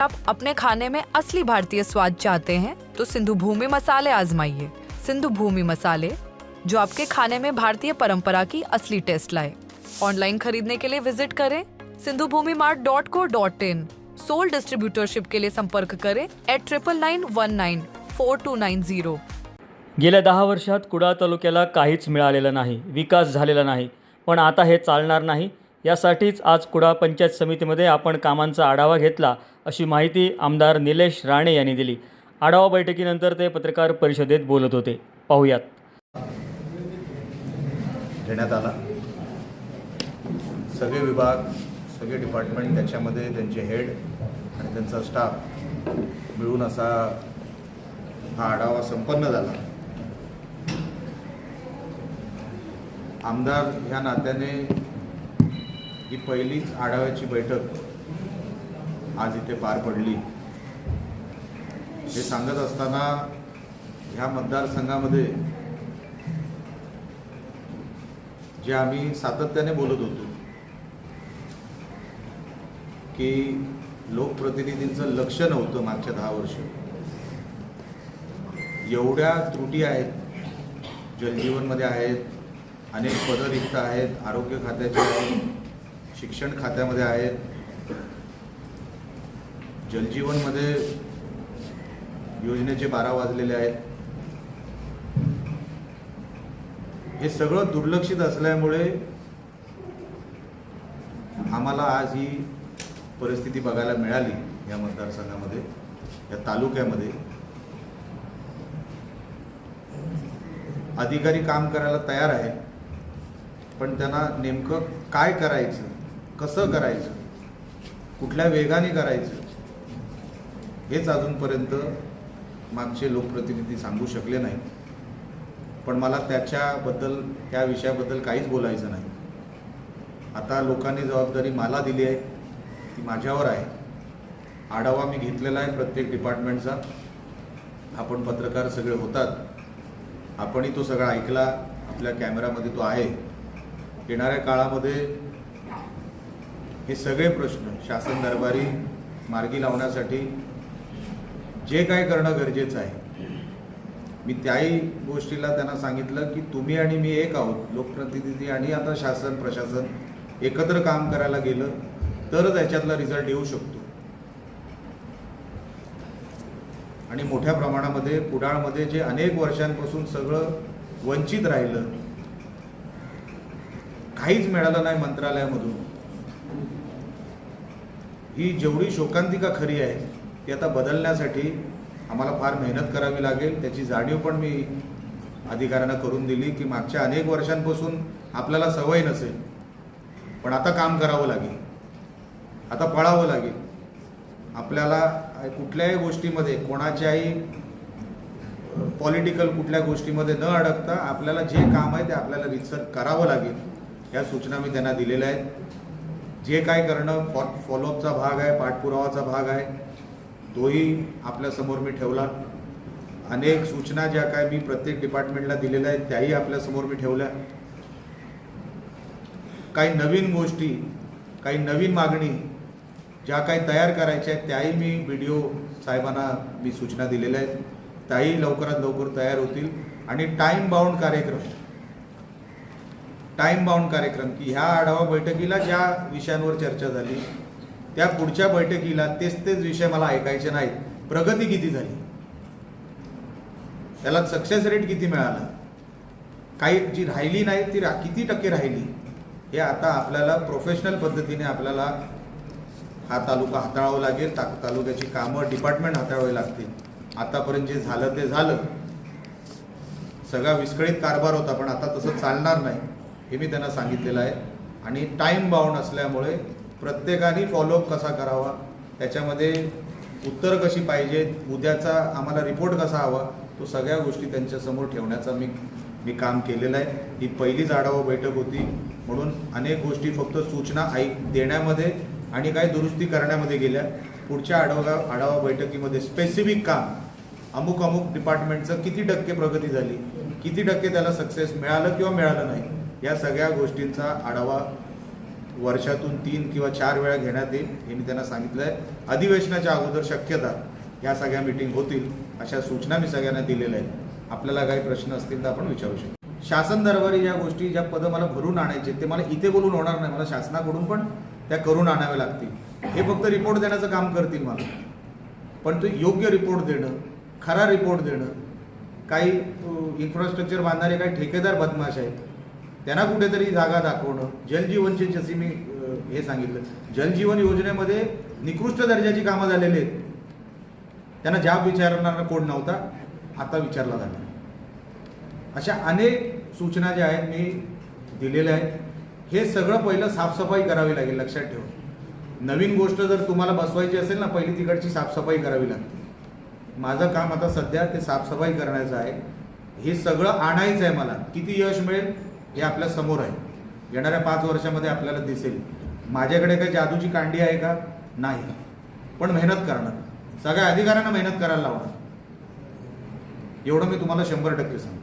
आप अपने खाने में असली भारतीय स्वाद चाहते हैं तो सिंधु भूमि मसाले आजमाइए। सिंधु भूमि मसाले, जो आपके खाने में भारतीय परंपरा की असली टेस्ट लाए। ऑनलाइन खरीदने के लिए विज़िट करें Sindhu Bhumi mart dot co dot in. Sole distributorship के लिए संपर्क करें at triple nine one nine four two nine zero गेल्या दहा वर्षात कुडाळ तालुक्याला काहीच मिळालेलं नाही, विकास झालेला नाही, पण आता हे चालणार नाही यासाठीच आज कुडाळ पंचायत समितीमध्ये आपण कामांचा आढावा घेतला अशी माहिती आमदार निलेश राणे यांनी दिली. आढावा बैठकीनंतर ते पत्रकार परिषदेत बोलत होते. पाहूयात. घेण्यात आला. सगळे विभाग सगळे डिपार्टमेंट त्याच्यामध्ये त्यांचे हेड आणि त्यांचा स्टाफ मिळून असा हा आढावा संपन्न झाला. आमदार ह्या नात्याने ही पहिलीच आढाव्याची बैठक आज इथे पार पडली. हे सांगत असताना ह्या मतदारसंघामध्ये जे आम्ही सातत्याने बोलत होतो की लोकप्रतिनिधींचं लक्ष नव्हतं मागच्या दहा वर्ष. एवढ्या त्रुटी आहेत जलजीवनमध्ये आहेत अनेक पदं रिक्त आहेत आरोग्य खात्याचे आहेत शिक्षण खात्यामध्ये आहेत जलजीवनमध्ये योजनेचे बारा वाजलेले आहेत. हे सगळं दुर्लक्षित असल्यामुळे आम्हाला आज ही परिस्थिती बघायला मिळाली या मतदारसंघामध्ये या तालुक्यामध्ये. अधिकारी काम करायला तयार आहे पण त्यांना नेमकं काय करायचं? कसं करायचं? कुठल्या वेगाने करायचं? हेच अजूनपर्यंत मागचे लोकप्रतिनिधी सांगू शकले नाहीत. पण मला त्याच्याबद्दल त्या विषयाबद्दल काहीच बोलायचं नाही. आता लोकांनी जबाबदारी मला दिली आहे ती माझ्यावर आहे. आढावा मी घेतलेला आहे प्रत्येक डिपार्टमेंटचा. आपण पत्रकार सगळे होतात. आपणही तो सगळा ऐकला. आपल्या कॅमेरामध्ये तो आहे. येणाऱ्या काळामध्ये हे सगळे प्रश्न शासन दरबारी मार्गी लावण्यासाठी जे काय करणं गरजेचं आहे. मी त्याही गोष्टीला त्यांना सांगितलं की तुम्ही आणि मी एक आहोत लोकप्रतिनिधी आणि आता शासन प्रशासन एकत्र काम करायला गेलं तरच याच्यातला रिझल्ट येऊ शकतो. आणि मोठ्या प्रमाणामध्ये कुडाळमध्ये जे अनेक वर्षांपासून सगळं वंचित राहिलं काहीच मिळालं नाही मंत्रालयामधून. ही जेवढी शोकांतिका खरी आहे ती आता बदलण्यासाठी आम्हाला फार मेहनत करावी लागेल. त्याची जाणीव पण मी अधिकाऱ्यांना करून दिली की मागच्या अनेक वर्षांपासून आपल्याला सवय नसेल. पण आता काम करावं लागेल. आता पळावं लागेल. आपल्याला कुठल्याही गोष्टीमध्ये कोणाच्याही पॉलिटिकल कुठल्या गोष्टीमध्ये न अडकता आपल्याला जे काम आहे ते आपल्याला रिसर्च करावं लागेल. या सूचना मी त्यांना दिलेल्या आहेत. जे काय करणं फॉ फॉलोअपचा भाग आहे पाठपुरावाचा भाग आहे तोही आपल्यासमोर मी ठेवला. अनेक सूचना ज्या काय मी प्रत्येक डिपार्टमेंटला दिलेल्या आहेत त्याही आपल्यासमोर मी ठेवल्या. काही नवीन गोष्टी काही नवीन मागणी ज्या काही तयार करायच्या आहेत त्याही मी व्हिडिओ साहेबांना मी सूचना दिलेल्या आहेत. त्याही लवकरात लवकर तयार होतील. आणि टाईम बाउंड कार्यक्रम टाईम बाउंड कार्यक्रम की ह्या आढावा बैठकीला ज्या विषयांवर चर्चा झाली त्या पुढच्या बैठकीला तेच तेच विषय मला ऐकायचे नाहीत. प्रगती किती झाली? त्याला सक्सेस रेट किती मिळाला? काही जी राहिली नाही ती रा- किती टक्के राहिली? हे आता आपल्याला प्रोफेशनल पद्धतीने आपल्याला हा तालुका हाताळावा लागेल ता तालुक्याची कामं डिपार्टमेंट हाताळावी लागतील. आतापर्यंत जे झालं ते झालं. सगळा विस्कळीत कारभार होता पण आता तसं चालणार नाही. हे मी त्यांना सांगितलेलं आहे. आणि टाईम बाउंड असल्यामुळे प्रत्येकाने फॉलोअप कसा करावा? त्याच्यामध्ये उत्तर कशी पाहिजेत उद्याचा आम्हाला रिपोर्ट कसा हवा? तो सगळ्या गोष्टी त्यांच्यासमोर ठेवण्याचा मी मी काम केलेलं आहे. ही पहिलीच आढावा बैठक होती. म्हणून अनेक गोष्टी फक्त सूचना ऐक देण्यामध्ये आणि काही दुरुस्ती करण्यामध्ये गेल्या. पुढच्या आढावा आढावा बैठकीमध्ये स्पेसिफिक काम. अमुक अमुक डिपार्टमेंटचं किती टक्के प्रगती झाली? किती टक्के त्याला सक्सेस मिळालं किंवा मिळालं नाही? या सगळ्या गोष्टींचा आढावा वर्षातून तीन किंवा चार वेळा घेण्यात येईल हे मी त्यांना सांगितलं आहे अधिवेशनाच्या अगोदर शक्यता या सगळ्या मिटिंग होतील अशा सूचना मी सगळ्यांना दिलेल्या आहेत. आपल्याला काही प्रश्न असतील तर आपण विचारू शकतो. शासन दरबारी ज्या गोष्टी ज्या पदं मला भरून आणायचे ते मला इथे बोलून होणार नाही मला शासनाकडून पण त्या करून आणाव्या लागतील. हे फक्त रिपोर्ट देण्याचं काम करतील मला. पण तो योग्य रिपोर्ट देणं खरा रिपोर्ट देणं काही इन्फ्रास्ट्रक्चर बांधणारे काही ठेकेदार बदमाश आहेत त्यांना कुठेतरी जागा दाखवणं. जलजीवनची जशी मी हे सांगितलं. जलजीवन योजनेमध्ये निकृष्ट दर्जाची कामं झालेली आहेत. त्यांना जाब विचारणारा कोण नव्हता? आता विचारला जाणार. अशा अनेक सूचना ज्या आहेत मी दिलेल्या आहेत. हे सगळं पहिलं साफसफाई करावी लागेल लक्षात ठेवून नवीन गोष्ट जर तुम्हाला बसवायची असेल ना पहिली तिकडची साफसफाई करावी लागते. माझं काम आता सध्या ते साफसफाई करण्याचं आहे. हे सगळं आणायचं आहे मला. किती यश मिळेल? हे आपल्यासमोर आहे. येणाऱ्या पाच वर्षामध्ये आपल्याला दिसेल. माझ्याकडे काही जादूची कांडी आहे का? नाही. पण मेहनत करणार. सगळ्या अधिकाऱ्यांना मेहनत करायला लावणार. एवढं मी तुम्हाला शंभर टक्के सांगतो.